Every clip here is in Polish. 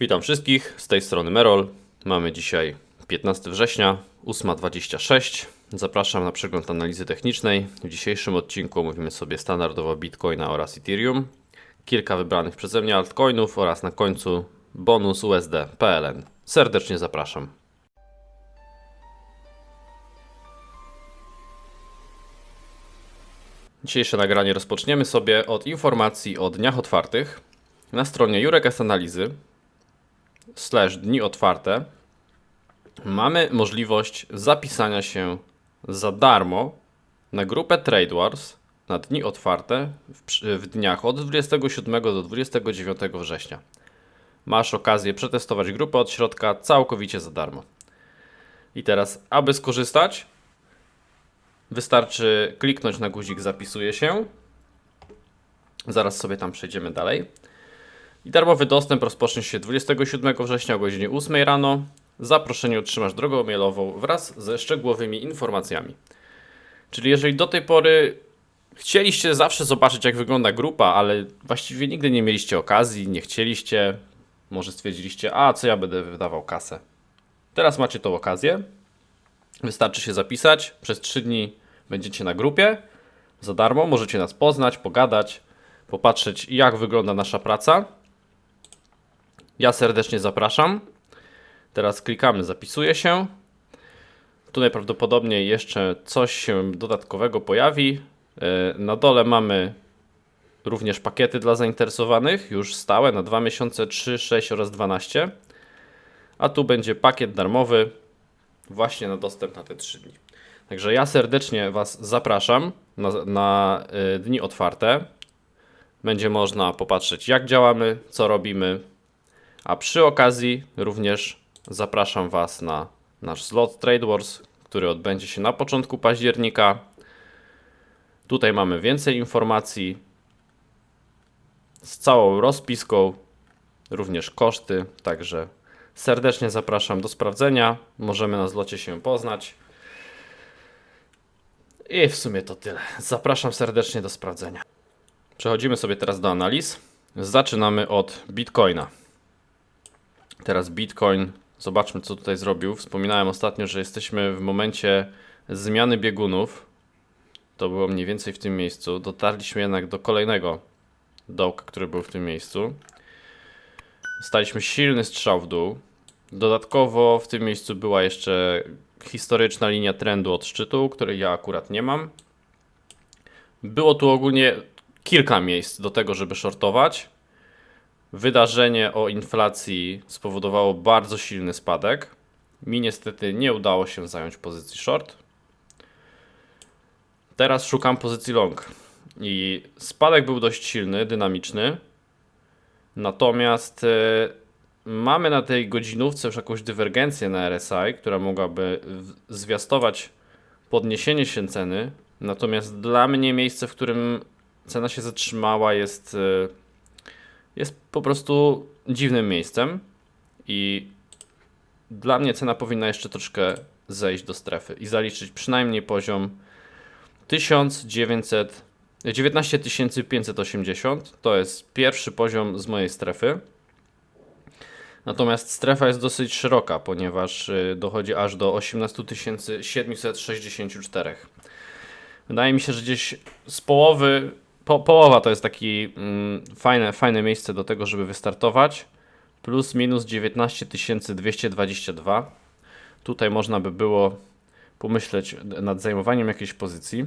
Witam wszystkich, z tej strony Merol. Mamy dzisiaj 15 września, 8.26. Zapraszam na przegląd analizy technicznej. W dzisiejszym odcinku omówimy sobie standardowo Bitcoina oraz Ethereum, kilka wybranych przeze mnie altcoinów oraz na końcu bonus USD PLN. Serdecznie zapraszam. Dzisiejsze nagranie rozpoczniemy sobie od informacji o dniach otwartych. Na stronie Jurek Analizy slash dni otwarte mamy możliwość zapisania się za darmo na grupę Trade Wars na dni otwarte w, w dniach od 27 do 29 września. Masz okazję przetestować grupę od środka całkowicie za darmo. I teraz, aby skorzystać, wystarczy kliknąć na guzik Zapisuję się. Zaraz sobie tam przejdziemy dalej. I darmowy dostęp rozpocznie się 27 września o godzinie 8 rano. Zaproszenie otrzymasz drogą mailową wraz ze szczegółowymi informacjami. Czyli jeżeli do tej pory chcieliście zawsze zobaczyć, jak wygląda grupa, ale właściwie nigdy nie mieliście okazji, nie chcieliście, może stwierdziliście, a co ja będę wydawał kasę. Teraz macie tą okazję. Wystarczy się zapisać. Przez 3 dni będziecie na grupie za darmo. Możecie nas poznać, pogadać, popatrzeć, jak wygląda nasza praca. Ja serdecznie zapraszam. Teraz klikamy Zapisuję się. Tu najprawdopodobniej jeszcze coś się dodatkowego pojawi. E, Na dole mamy również pakiety dla zainteresowanych, już stałe na 2 miesiące, 3, 6 oraz 12. A tu będzie pakiet darmowy właśnie na dostęp na te 3 dni. Także ja serdecznie Was zapraszam na, na y, dni otwarte. Będzie można popatrzeć, jak działamy, co robimy. A przy okazji również zapraszam Was na nasz slot Trade Wars, który odbędzie się na początku października. Tutaj mamy więcej informacji z całą rozpiską, również koszty, także serdecznie zapraszam do sprawdzenia. Możemy na zlocie się poznać. I w sumie to tyle. Zapraszam serdecznie do sprawdzenia. Przechodzimy sobie teraz do analiz. Zaczynamy od Bitcoina. Teraz Bitcoin, zobaczmy co tutaj zrobił. Wspominałem ostatnio, że jesteśmy w momencie zmiany biegunów. To było mniej więcej w tym miejscu. Dotarliśmy jednak do kolejnego dołka, który był w tym miejscu. Staliśmy silny strzał w dół. Dodatkowo w tym miejscu była jeszcze historyczna linia trendu od szczytu, której ja akurat nie mam. Było tu ogólnie kilka miejsc do tego, żeby shortować. Wydarzenie o inflacji spowodowało bardzo silny spadek. Mi niestety nie udało się zająć pozycji short. Teraz szukam pozycji long. I spadek był dość silny, dynamiczny. Natomiast e, mamy na tej godzinówce już jakąś dywergencję na RSI, która mogłaby zwiastować podniesienie się ceny. Natomiast dla mnie miejsce, w którym cena się zatrzymała, jest, e, jest po prostu dziwnym miejscem. I dla mnie cena powinna jeszcze troszkę zejść do strefy i zaliczyć przynajmniej poziom 1900, 19 580. To jest pierwszy poziom z mojej strefy. Natomiast strefa jest dosyć szeroka, ponieważ y, dochodzi aż do 18 764. Wydaje mi się, że gdzieś z połowy, po, połowa to jest taki mm, fajne, fajne miejsce do tego, żeby wystartować. Plus minus 19 222. Tutaj można by było pomyśleć nad zajmowaniem jakiejś pozycji.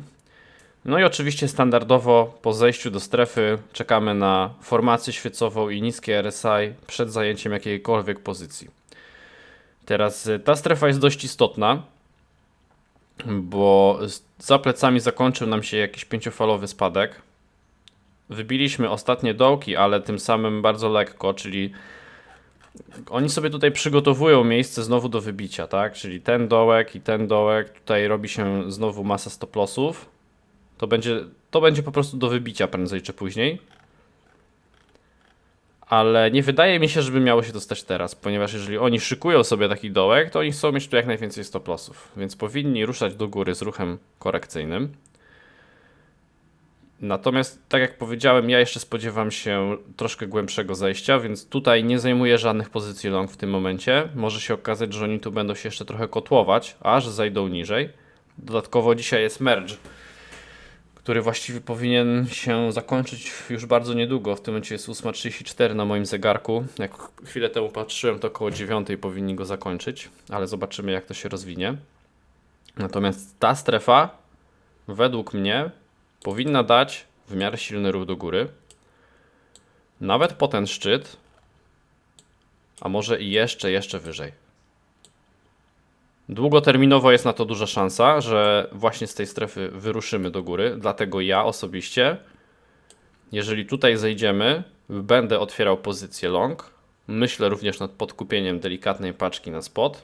No i oczywiście standardowo po zejściu do strefy czekamy na formację świecową i niskie RSI przed zajęciem jakiejkolwiek pozycji. Teraz y, ta strefa jest dość istotna, bo za plecami zakończył nam się jakiś pięciofalowy spadek. Wybiliśmy ostatnie dołki, ale tym samym bardzo lekko, czyli oni sobie tutaj przygotowują miejsce znowu do wybicia, tak? Czyli ten dołek i ten dołek, tutaj robi się znowu masa stop lossów. To będzie, to będzie po prostu do wybicia prędzej czy później. Ale nie wydaje mi się, żeby miało się to stać teraz, ponieważ jeżeli oni szykują sobie taki dołek, to oni chcą mieć tu jak najwięcej stop lossów, więc powinni ruszać do góry z ruchem korekcyjnym. Natomiast, tak jak powiedziałem, ja jeszcze spodziewam się troszkę głębszego zejścia, więc tutaj nie zajmuję żadnych pozycji long w tym momencie. Może się okazać, że oni tu będą się jeszcze trochę kotłować, aż zejdą niżej. Dodatkowo dzisiaj jest merge, który właściwie powinien się zakończyć już bardzo niedługo. W tym momencie jest 8.34 na moim zegarku. Jak chwilę temu patrzyłem, to około 9 powinni go zakończyć, ale zobaczymy, jak to się rozwinie. Natomiast ta strefa, według mnie, powinna dać w miarę silny ruch do góry. Nawet po ten szczyt, a może i jeszcze, jeszcze wyżej. Długoterminowo jest na to duża szansa, że właśnie z tej strefy wyruszymy do góry. Dlatego ja osobiście, jeżeli tutaj zejdziemy, będę otwierał pozycję long. Myślę również nad podkupieniem delikatnej paczki na spot.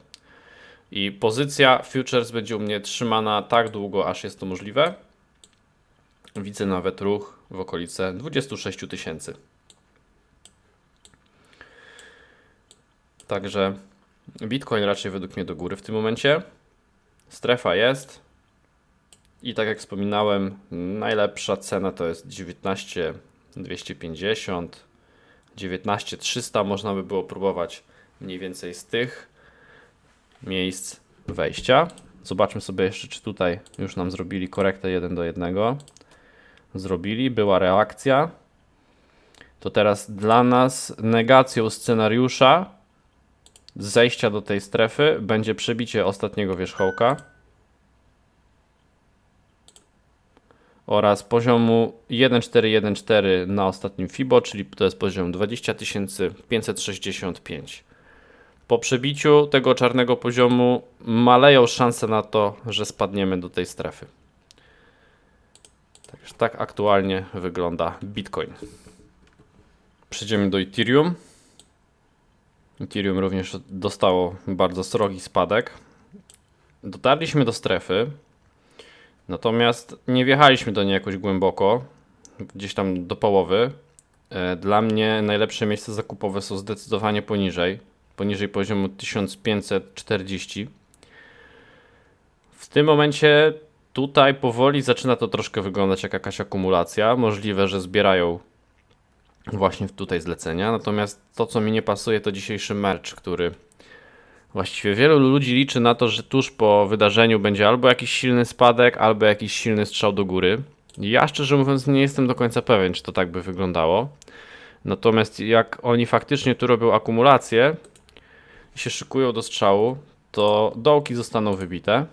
I pozycja futures będzie u mnie trzymana tak długo, aż jest to możliwe. Widzę nawet ruch w okolice 26 tysięcy. Także Bitcoin raczej według mnie do góry w tym momencie. Strefa jest. I tak jak wspominałem, najlepsza cena to jest 19,250, 19,300. Można by było próbować mniej więcej z tych miejsc wejścia. Zobaczmy sobie jeszcze, czy tutaj już nam zrobili korektę 1 do 1. Zrobili, była reakcja. To teraz dla nas negacją scenariusza zejścia do tej strefy będzie przebicie ostatniego wierzchołka oraz poziomu 1414 na ostatnim FIBO, czyli to jest poziom 20565. Po przebiciu tego czarnego poziomu maleją szanse na to, że spadniemy do tej strefy. Także tak aktualnie wygląda Bitcoin. Przejdziemy do Ethereum. Ethereum również dostało bardzo srogi spadek. Dotarliśmy do strefy, natomiast nie wjechaliśmy do niej jakoś głęboko, gdzieś tam do połowy. E, Dla mnie najlepsze miejsca zakupowe są zdecydowanie poniżej, poniżej poziomu 1540. W tym momencie tutaj powoli zaczyna to troszkę wyglądać jak jakaś akumulacja. Możliwe, że zbierają właśnie tutaj zlecenia. Natomiast to, co mi nie pasuje, to dzisiejszy merch, który właściwie wielu ludzi liczy na to, że tuż po wydarzeniu będzie albo jakiś silny spadek, albo jakiś silny strzał do góry. Ja szczerze mówiąc nie jestem do końca pewien, czy to tak by wyglądało. Natomiast jak oni faktycznie tu robią akumulację i się szykują do strzału, to dołki zostaną wybite.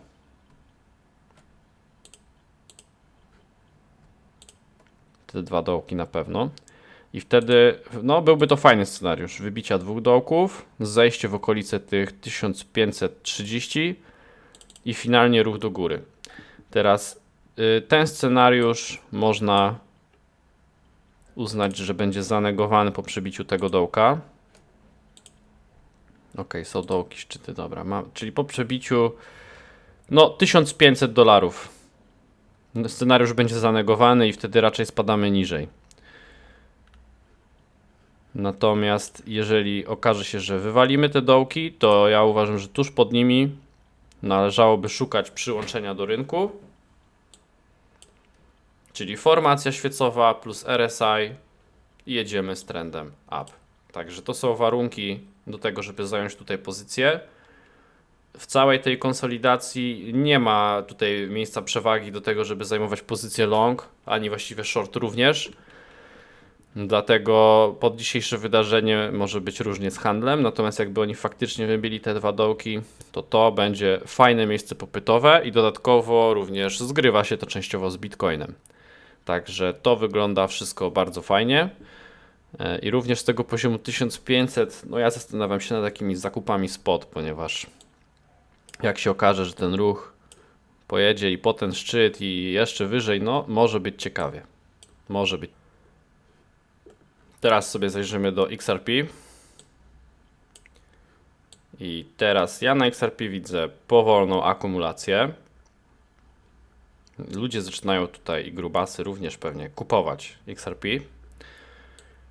Te dwa dołki na pewno. I wtedy, no, byłby to fajny scenariusz. Wybicia dwóch dołków, zejście w okolice tych 1530 i finalnie ruch do góry. Teraz y, ten scenariusz można uznać, że będzie zanegowany po przebiciu tego dołka. Ok, są dołki, szczyty, dobra. Mam, czyli po przebiciu, no, 1500 dolarów. Scenariusz będzie zanegowany i wtedy raczej spadamy niżej. Natomiast jeżeli okaże się, że wywalimy te dołki, to ja uważam, że tuż pod nimi należałoby szukać przyłączenia do rynku. Czyli formacja świecowa plus RSI i jedziemy z trendem up. Także to są warunki do tego, żeby zająć tutaj pozycję. W całej tej konsolidacji nie ma tutaj miejsca przewagi do tego, żeby zajmować pozycję long, ani właściwie short również. Dlatego pod dzisiejsze wydarzenie może być różnie z handlem, natomiast jakby oni faktycznie wybili te dwa dołki, to to będzie fajne miejsce popytowe i dodatkowo również zgrywa się to częściowo z Bitcoinem. Także to wygląda wszystko bardzo fajnie. E, I również z tego poziomu 1500, no ja zastanawiam się nad takimi zakupami spot, ponieważ jak się okaże, że ten ruch pojedzie i po ten szczyt i jeszcze wyżej, no może być ciekawie. Może być. Teraz sobie zajrzymy do XRP. I teraz ja na XRP widzę powolną akumulację. Ludzie zaczynają tutaj i grubasy również pewnie kupować XRP.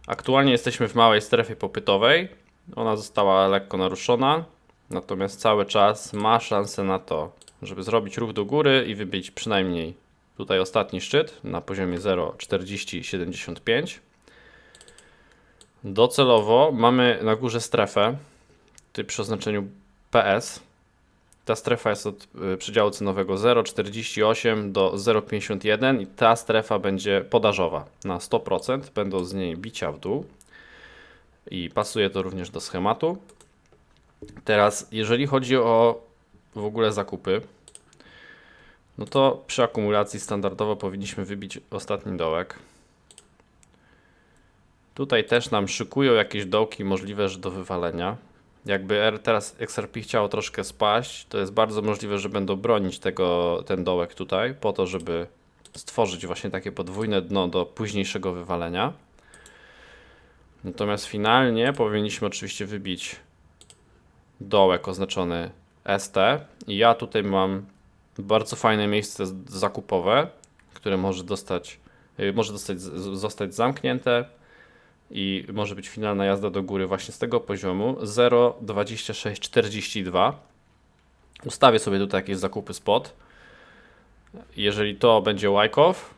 Aktualnie jesteśmy w małej strefie popytowej. Ona została lekko naruszona, natomiast cały czas ma szansę na to, żeby zrobić ruch do góry i wybić przynajmniej Tutaj ostatni szczyt na poziomie 0,4075. Docelowo mamy na górze strefę ty przy oznaczeniu PS. Ta strefa jest od y, przedziału cenowego 0,48 do 0,51 i ta strefa będzie podażowa na 100%. Będą z niej bicia w dół i pasuje to również do schematu. Teraz, jeżeli chodzi o w ogóle zakupy, no to przy akumulacji standardowo powinniśmy wybić ostatni dołek. Tutaj też nam szykują jakieś dołki możliwe, że do wywalenia. Jakby R- teraz XRP chciało troszkę spaść, to jest bardzo możliwe, że będą bronić tego, ten dołek tutaj, po to, żeby stworzyć właśnie takie podwójne dno do późniejszego wywalenia. Natomiast finalnie powinniśmy oczywiście wybić dołek oznaczony ST i ja tutaj mam bardzo fajne miejsce zakupowe, które może dostać, y, może dostać, zostać zamknięte i może być finalna jazda do góry właśnie z tego poziomu 0,2642. Ustawię sobie tutaj jakieś zakupy spot. Jeżeli to będzie Wyckoff,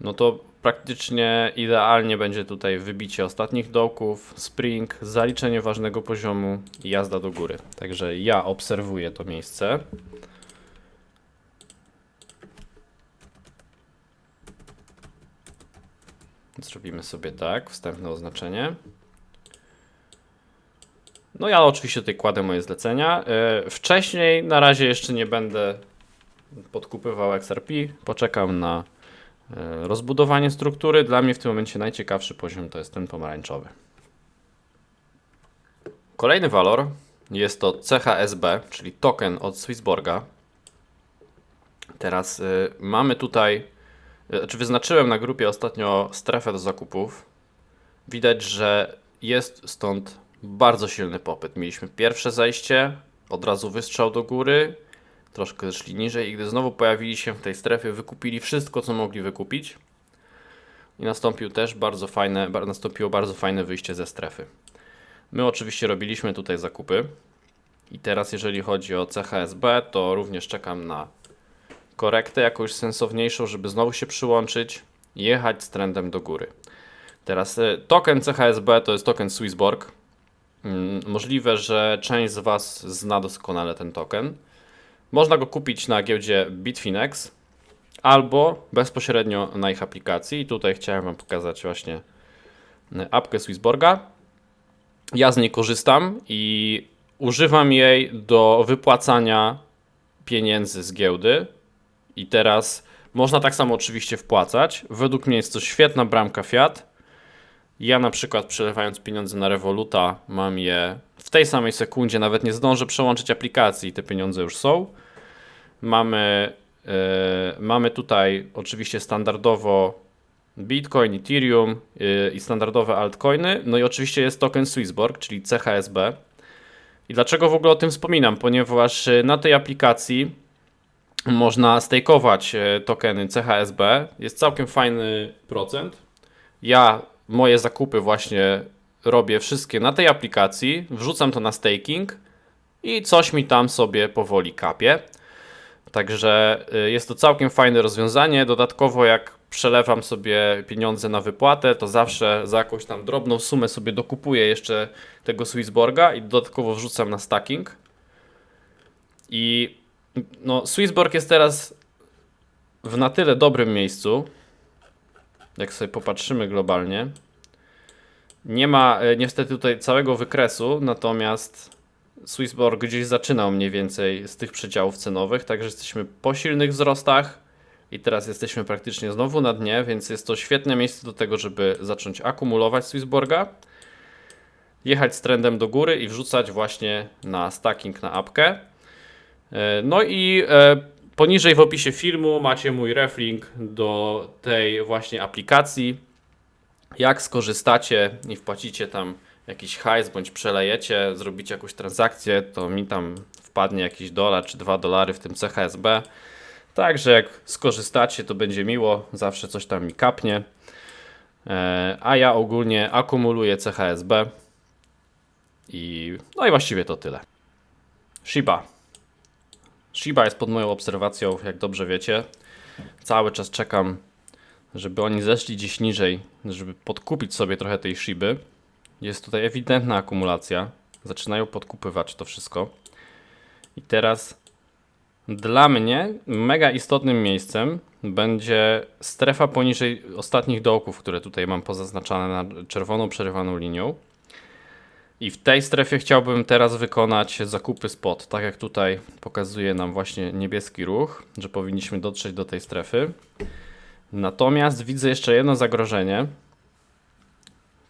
no to praktycznie idealnie będzie tutaj wybicie ostatnich dołków, spring, zaliczenie ważnego poziomu i jazda do góry. Także ja obserwuję to miejsce. Zrobimy sobie tak, wstępne oznaczenie. No ja oczywiście tutaj kładę moje zlecenia. Yy, Wcześniej na razie jeszcze nie będę podkupywał XRP. Poczekam na rozbudowanie struktury. Dla mnie w tym momencie najciekawszy poziom to jest ten pomarańczowy. Kolejny walor jest to CHSB, czyli token od Swissborga. Teraz yy, mamy tutaj znaczy wyznaczyłem na grupie ostatnio strefę do zakupów. Widać, że jest stąd bardzo silny popyt. Mieliśmy pierwsze zejście, od razu wystrzał do góry, troszkę zeszli niżej i gdy znowu pojawili się w tej strefie, wykupili wszystko, co mogli wykupić. I nastąpił też bardzo fajne, nastąpiło bardzo fajne wyjście ze strefy. My oczywiście robiliśmy tutaj zakupy. I teraz jeżeli chodzi o CHSB, to również czekam na korektę jakąś sensowniejszą, żeby znowu się przyłączyć jechać z trendem do góry. Teraz y, token CHSB to jest token Swissborg. Mm, Możliwe, że część z Was zna doskonale ten token. Można go kupić na giełdzie Bitfinex albo bezpośrednio na ich aplikacji. I tutaj chciałem Wam pokazać właśnie y, apkę Swissborga. Ja z niej korzystam i używam jej do wypłacania pieniędzy z giełdy. I teraz można tak samo oczywiście wpłacać. Według mnie jest to świetna bramka Fiat. Ja na przykład przelewając pieniądze na Revoluta mam je w tej samej sekundzie, nawet nie zdążę przełączyć aplikacji i te pieniądze już są. Mamy, e, mamy tutaj oczywiście standardowo Bitcoin, Ethereum e, i standardowe altcoiny. No i oczywiście jest token Swissborg, czyli CHSB. I dlaczego w ogóle o tym wspominam? Ponieważ e, na tej aplikacji można stakeować tokeny CHSB. Jest całkiem fajny procent. Ja moje zakupy właśnie robię wszystkie na tej aplikacji, wrzucam to na staking i coś mi tam sobie powoli kapie. Także y, jest to całkiem fajne rozwiązanie. Dodatkowo jak przelewam sobie pieniądze na wypłatę, to zawsze za jakąś tam drobną sumę sobie dokupuję jeszcze tego Swissborga i dodatkowo wrzucam na stacking. I no, Swissborg jest teraz w na tyle dobrym miejscu, jak sobie popatrzymy globalnie. Nie ma e, niestety tutaj całego wykresu, natomiast Swissborg gdzieś zaczynał mniej więcej z tych przedziałów cenowych, także jesteśmy po silnych wzrostach i teraz jesteśmy praktycznie znowu na dnie, więc jest to świetne miejsce do tego, żeby zacząć akumulować Swissborga, jechać z trendem do góry i wrzucać właśnie na stacking na apkę. E, No i e, poniżej w opisie filmu macie mój reflink do tej właśnie aplikacji. Jak skorzystacie i wpłacicie tam jakiś hajs bądź przelejecie, zrobicie jakąś transakcję, to mi tam wpadnie jakiś dolar czy dwa dolary w tym CHSB. Także jak skorzystacie, to będzie miło, zawsze coś tam mi kapnie. E, A ja ogólnie akumuluję CHSB. I no i właściwie to tyle. Shiba. Shiba jest pod moją obserwacją, jak dobrze wiecie. Cały czas czekam, żeby oni zeszli gdzieś niżej, żeby podkupić sobie trochę tej Shiby. Jest tutaj ewidentna akumulacja. Zaczynają podkupywać to wszystko. I teraz dla mnie mega istotnym miejscem będzie strefa poniżej ostatnich dołków, które tutaj mam pozaznaczane na czerwoną przerywaną linią. I w tej strefie chciałbym teraz wykonać zakupy spot, tak jak tutaj pokazuje nam właśnie niebieski ruch, że powinniśmy dotrzeć do tej strefy. Natomiast widzę jeszcze jedno zagrożenie,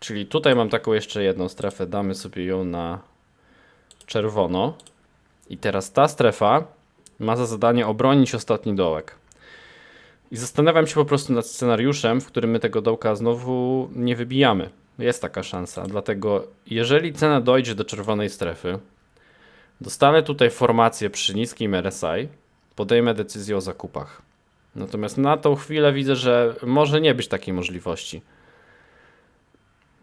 czyli tutaj mam taką jeszcze jedną strefę, damy sobie ją na czerwono. I teraz ta strefa ma za zadanie obronić ostatni dołek. I zastanawiam się po prostu nad scenariuszem, w którym my tego dołka znowu nie wybijamy. Jest taka szansa, dlatego jeżeli cena dojdzie do czerwonej strefy, dostanę tutaj formację przy niskim RSI, podejmę decyzję o zakupach. Natomiast na tą chwilę widzę, że może nie być takiej możliwości.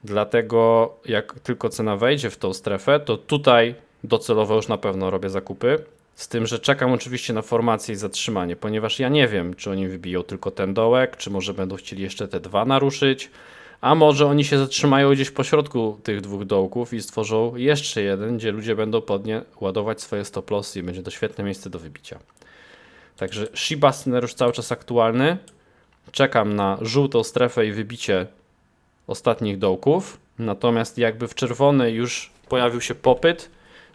Dlatego jak tylko cena wejdzie w tą strefę, to tutaj docelowo już na pewno robię zakupy. Z tym, że czekam oczywiście na formację i zatrzymanie, ponieważ ja nie wiem, czy oni wybiją tylko ten dołek, czy może będą chcieli jeszcze te dwa naruszyć, a może oni się zatrzymają gdzieś po środku tych dwóch dołków i stworzą jeszcze jeden, gdzie ludzie będą pod nie ładować swoje stop lossy i będzie to świetne miejsce do wybicia. Także Shiba scenariusz cały czas aktualny. Czekam na żółtą strefę i wybicie ostatnich dołków. Natomiast jakby w czerwony już pojawił się popyt,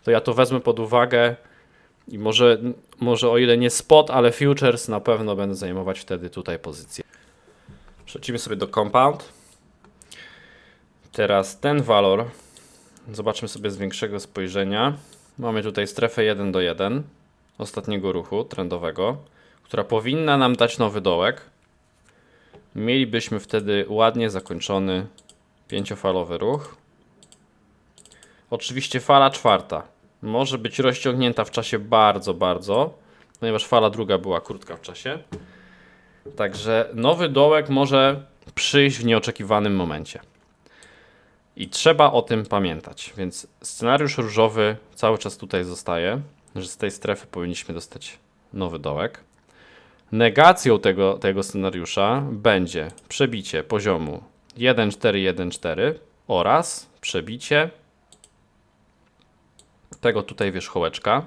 to ja to wezmę pod uwagę i może, może o ile nie spot, ale futures na pewno będę zajmować wtedy tutaj pozycję. Przechodzimy sobie do compound. Teraz ten walor. Zobaczmy sobie z większego spojrzenia. Mamy tutaj strefę 1 do 1 ostatniego ruchu trendowego, która powinna nam dać nowy dołek. Mielibyśmy wtedy ładnie zakończony pięciofalowy ruch. Oczywiście fala czwarta może być rozciągnięta w czasie bardzo, bardzo, ponieważ fala druga była krótka w czasie. Także nowy dołek może przyjść w nieoczekiwanym momencie. I trzeba o tym pamiętać. Więc scenariusz różowy cały czas tutaj zostaje, że z tej strefy powinniśmy dostać nowy dołek. Negacją tego, tego scenariusza będzie przebicie poziomu 1,414 oraz przebicie tego tutaj wierzchołeczka.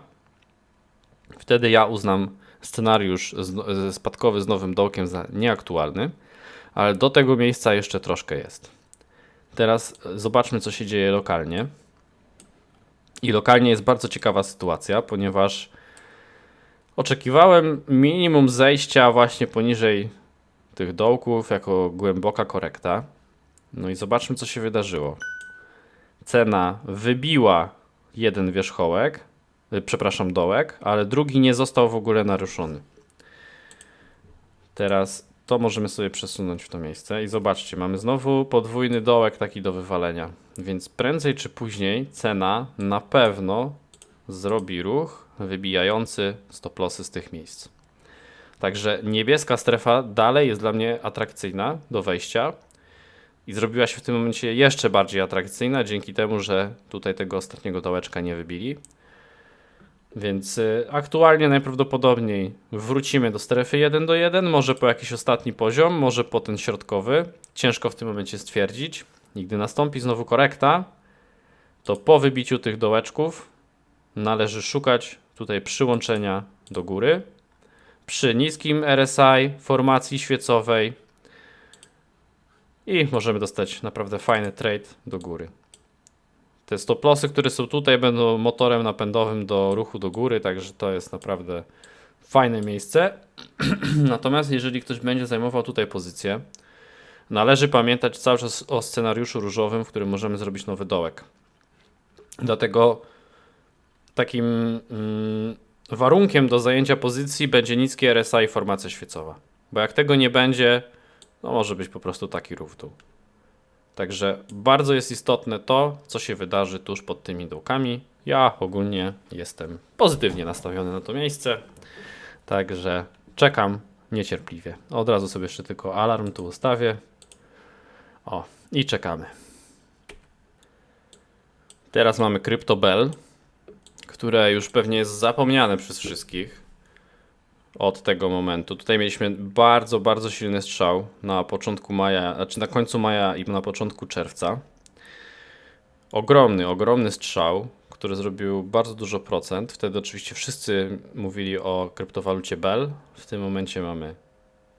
Wtedy ja uznam scenariusz spadkowy z nowym dołkiem za nieaktualny, ale do tego miejsca jeszcze troszkę jest. Teraz zobaczmy, co się dzieje lokalnie. I lokalnie jest bardzo ciekawa sytuacja, ponieważ oczekiwałem minimum zejścia właśnie poniżej tych dołków jako głęboka korekta. No i zobaczmy, co się wydarzyło. Cena wybiła jeden wierzchołek, y, przepraszam, dołek, ale drugi nie został w ogóle naruszony. Teraz to możemy sobie przesunąć w to miejsce i zobaczcie, mamy znowu podwójny dołek taki do wywalenia, więc prędzej czy później cena na pewno zrobi ruch wybijający stop lossy z tych miejsc. Także niebieska strefa dalej jest dla mnie atrakcyjna do wejścia i zrobiła się w tym momencie jeszcze bardziej atrakcyjna dzięki temu, że tutaj tego ostatniego dołeczka nie wybili. Więc y, aktualnie najprawdopodobniej wrócimy do strefy 1 do 1, może po jakiś ostatni poziom, może po ten środkowy. Ciężko w tym momencie stwierdzić. I gdy nastąpi znowu korekta, to po wybiciu tych dołeczków należy szukać tutaj przyłączenia do góry. Przy niskim RSI, formacji świecowej i możemy dostać naprawdę fajny trade do góry. Te stop lossy, które są tutaj, będą motorem napędowym do ruchu do góry, także to jest naprawdę fajne miejsce. Natomiast jeżeli ktoś będzie zajmował tutaj pozycję, należy pamiętać cały czas o scenariuszu różowym, w którym możemy zrobić nowy dołek. Dlatego takim mm, warunkiem do zajęcia pozycji będzie niskie RSI i formacja świecowa. Bo jak tego nie będzie, no może być po prostu taki ruch w dół. Także bardzo jest istotne to, co się wydarzy tuż pod tymi dołkami. Ja ogólnie jestem pozytywnie nastawiony na to miejsce, także czekam niecierpliwie. Od razu sobie jeszcze tylko alarm tu ustawię. O, i czekamy. Teraz mamy CryptoBell, które już pewnie jest zapomniane przez wszystkich. od tego momentu. Tutaj mieliśmy bardzo, bardzo silny strzał na początku maja, znaczy na końcu maja i na początku czerwca. Ogromny, ogromny strzał, który zrobił bardzo dużo procent. Wtedy oczywiście wszyscy mówili o kryptowalucie Bell. W tym momencie mamy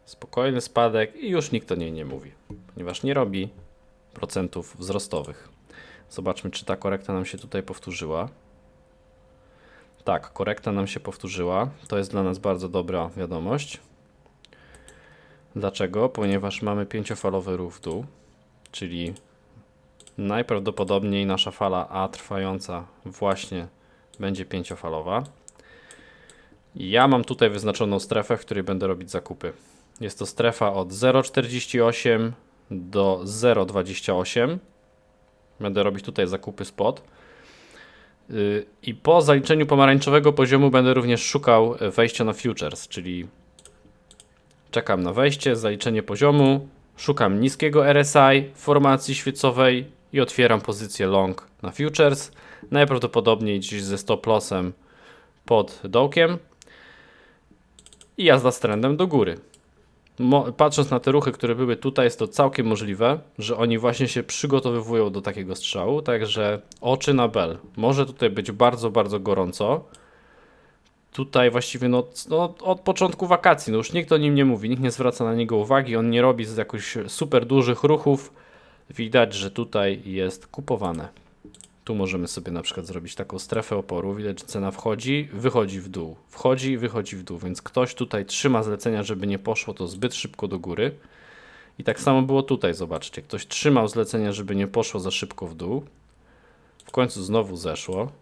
spokojny spadek i już nikt o niej nie mówi, ponieważ nie robi procentów wzrostowych. Zobaczmy, czy ta korekta nam się tutaj powtórzyła. Tak, korekta nam się powtórzyła. To jest dla nas bardzo dobra wiadomość. Dlaczego? Ponieważ mamy pięciofalowy ruch w dół, czyli najprawdopodobniej nasza fala A trwająca właśnie będzie pięciofalowa. Ja mam tutaj wyznaczoną strefę, w której będę robić zakupy. Jest to strefa od 0,48 do 0,28. Będę robić tutaj zakupy spot. Yy, I po zaliczeniu pomarańczowego poziomu będę również szukał e, wejścia na futures, czyli czekam na wejście, zaliczenie poziomu, szukam niskiego RSI, formacji świecowej i otwieram pozycję long na futures. Najprawdopodobniej gdzieś ze stop lossem pod dołkiem i jazda z trendem do góry. Patrząc na te ruchy, które były tutaj, jest to całkiem możliwe, że oni właśnie się przygotowywują do takiego strzału, także oczy na bel. Może tutaj być bardzo, bardzo gorąco. Tutaj właściwie no, no, od początku wakacji, no już nikt o nim nie mówi, nikt nie zwraca na niego uwagi, on nie robi z jakoś super dużych ruchów. Widać, że tutaj jest kupowane. Tu możemy sobie na przykład zrobić taką strefę oporu. Widać, że cena wchodzi, wychodzi w dół. Wchodzi, wychodzi w dół, więc ktoś tutaj trzyma zlecenia, żeby nie poszło to zbyt szybko do góry. I tak samo było tutaj, zobaczcie. Ktoś trzymał zlecenia, żeby nie poszło za szybko w dół. W końcu znowu zeszło.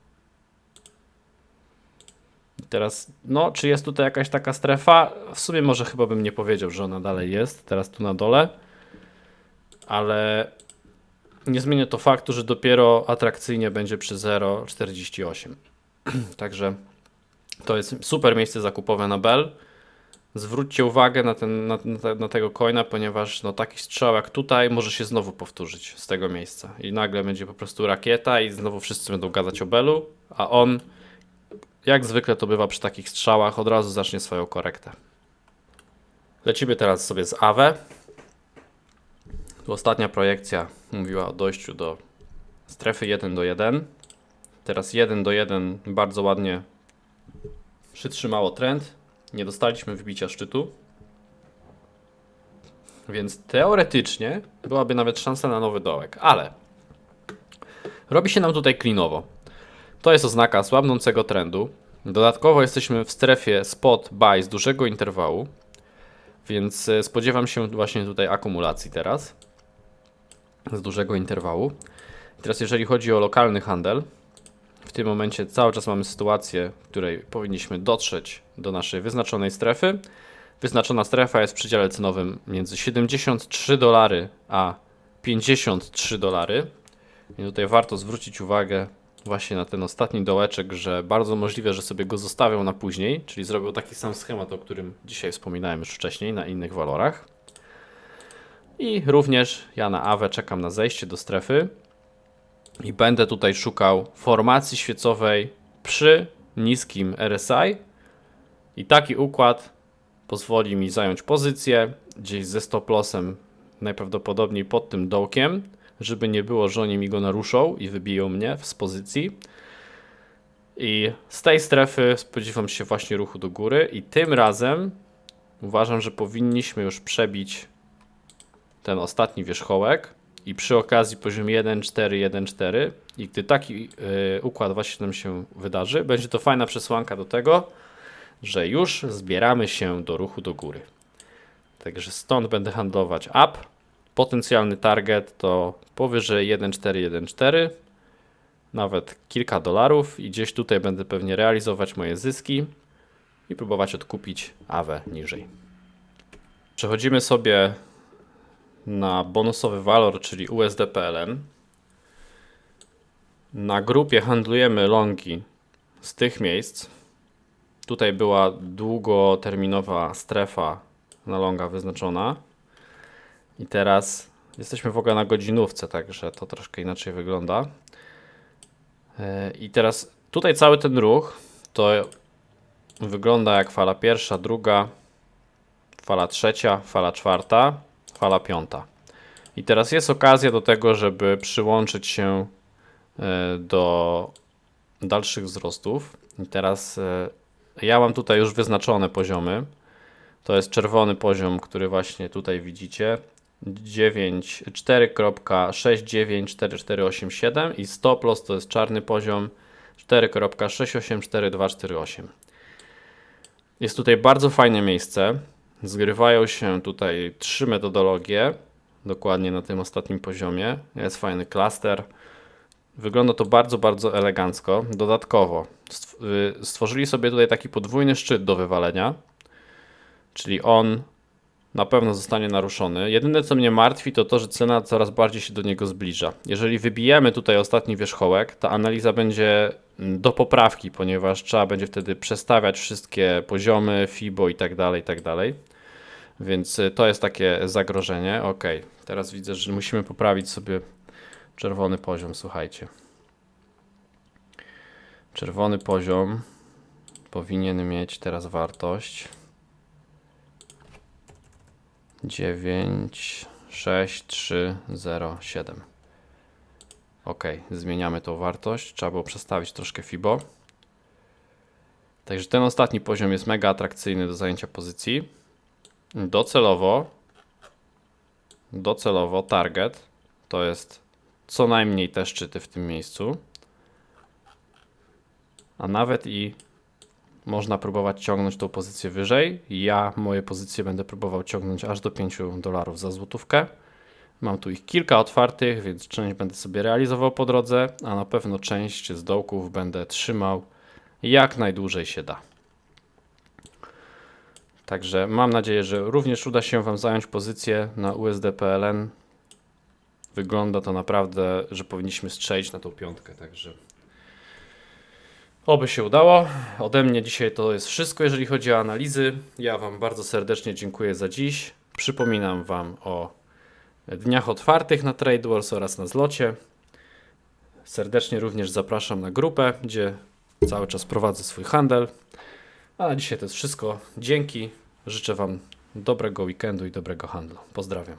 I teraz, no, czy jest tutaj jakaś taka strefa? W sumie może chyba bym nie powiedział, że ona dalej jest. Teraz tu na dole. Ale nie zmienia to faktu, że dopiero atrakcyjnie będzie przy 0,48. Także to jest super miejsce zakupowe na Bell. Zwróćcie uwagę na, ten, na, na, na tego coina, ponieważ no, taki strzał jak tutaj może się znowu powtórzyć z tego miejsca. I nagle będzie po prostu rakieta i znowu wszyscy będą gadać o Bellu, a on, jak zwykle to bywa przy takich strzałach, od razu zacznie swoją korektę. Lecimy teraz sobie z AWE. Ostatnia projekcja mówiła o dojściu do strefy 1 do 1. Teraz 1 do 1 bardzo ładnie przytrzymało trend. Nie dostaliśmy wbicia szczytu. Więc teoretycznie byłaby nawet szansa na nowy dołek, ale robi się nam tutaj klinowo. To jest oznaka słabnącego trendu. Dodatkowo jesteśmy w strefie spot buy z dużego interwału, więc e, spodziewam się właśnie tutaj akumulacji teraz z dużego interwału. Teraz jeżeli chodzi o lokalny handel, w tym momencie cały czas mamy sytuację, w której powinniśmy dotrzeć do naszej wyznaczonej strefy. Wyznaczona strefa jest w przedziale cenowym między 73 dolary a 53 dolary. I tutaj warto zwrócić uwagę właśnie na ten ostatni dołeczek, że bardzo możliwe, że sobie go zostawią na później, czyli zrobią taki sam schemat, o którym dzisiaj wspominałem już wcześniej na innych walorach. I również ja na AWE czekam na zejście do strefy i będę tutaj szukał formacji świecowej przy niskim RSI. I taki układ pozwoli mi zająć pozycję gdzieś ze stop lossem najprawdopodobniej pod tym dołkiem, żeby nie było, że oni mi go naruszą i wybiją mnie z pozycji. I z tej strefy spodziewam się właśnie ruchu do góry i tym razem uważam, że powinniśmy już przebić ten ostatni wierzchołek i przy okazji poziom 1.4, 1.4 i gdy taki y, układ właśnie nam się wydarzy, będzie to fajna przesłanka do tego, że już zbieramy się do ruchu do góry. Także stąd będę handlować up. Potencjalny target to powyżej 1.4, 1.4, nawet kilka dolarów i gdzieś tutaj będę pewnie realizować moje zyski i próbować odkupić AWE niżej. Przechodzimy sobie na bonusowy walor, czyli USD-PLN. Na grupie handlujemy longi z tych miejsc. Tutaj była długoterminowa strefa na longa wyznaczona. I teraz jesteśmy w ogóle na godzinówce, także to troszkę inaczej wygląda. E, I teraz tutaj cały ten ruch to wygląda jak fala pierwsza, druga, fala trzecia, fala czwarta, fala piąta. I teraz jest okazja do tego, żeby przyłączyć się e, do dalszych wzrostów. I teraz e, ja mam tutaj już wyznaczone poziomy. To jest czerwony poziom, który właśnie tutaj widzicie. 9, 4.694487 i stop loss to jest czarny poziom 4.684248. Jest tutaj bardzo fajne miejsce. Zgrywają się tutaj trzy metodologie, dokładnie na tym ostatnim poziomie. Jest fajny klaster. Wygląda to bardzo, bardzo elegancko. Dodatkowo y, stworzyli sobie tutaj taki podwójny szczyt do wywalenia, czyli on na pewno zostanie naruszony. Jedyne co mnie martwi to to, że cena coraz bardziej się do niego zbliża. Jeżeli wybijemy tutaj ostatni wierzchołek, ta analiza będzie mm, do poprawki, ponieważ trzeba będzie wtedy przestawiać wszystkie poziomy, FIBO i tak dalej, i tak dalej. Więc y, to jest takie zagrożenie. Ok, teraz widzę, że musimy poprawić sobie czerwony poziom, słuchajcie. Czerwony poziom powinien mieć teraz wartość 9, 6, 3, 0, 7. Ok, zmieniamy tą wartość. Trzeba było przestawić troszkę FIBO. Także ten ostatni poziom jest mega atrakcyjny do zajęcia pozycji. Docelowo, docelowo target to jest co najmniej te szczyty w tym miejscu. A nawet i można próbować ciągnąć tą pozycję wyżej. Ja moje pozycje będę próbował ciągnąć aż do 5 dolarów za złotówkę. Mam tu ich kilka otwartych, więc część będę sobie realizował po drodze, a na pewno część z dołków będę trzymał jak najdłużej się da. Także mam nadzieję, że również uda się Wam zająć pozycję na USD PLN. Wygląda to naprawdę, że powinniśmy strzelić na tą piątkę, także Oby się udało. Ode mnie dzisiaj to jest wszystko, jeżeli chodzi o analizy. Ja Wam bardzo serdecznie dziękuję za dziś. Przypominam Wam o dniach otwartych na Trade Wars oraz na zlocie. Serdecznie również zapraszam na grupę, gdzie cały czas prowadzę swój handel. A na dzisiaj to jest wszystko. Dzięki. Życzę Wam dobrego weekendu i dobrego handlu. Pozdrawiam.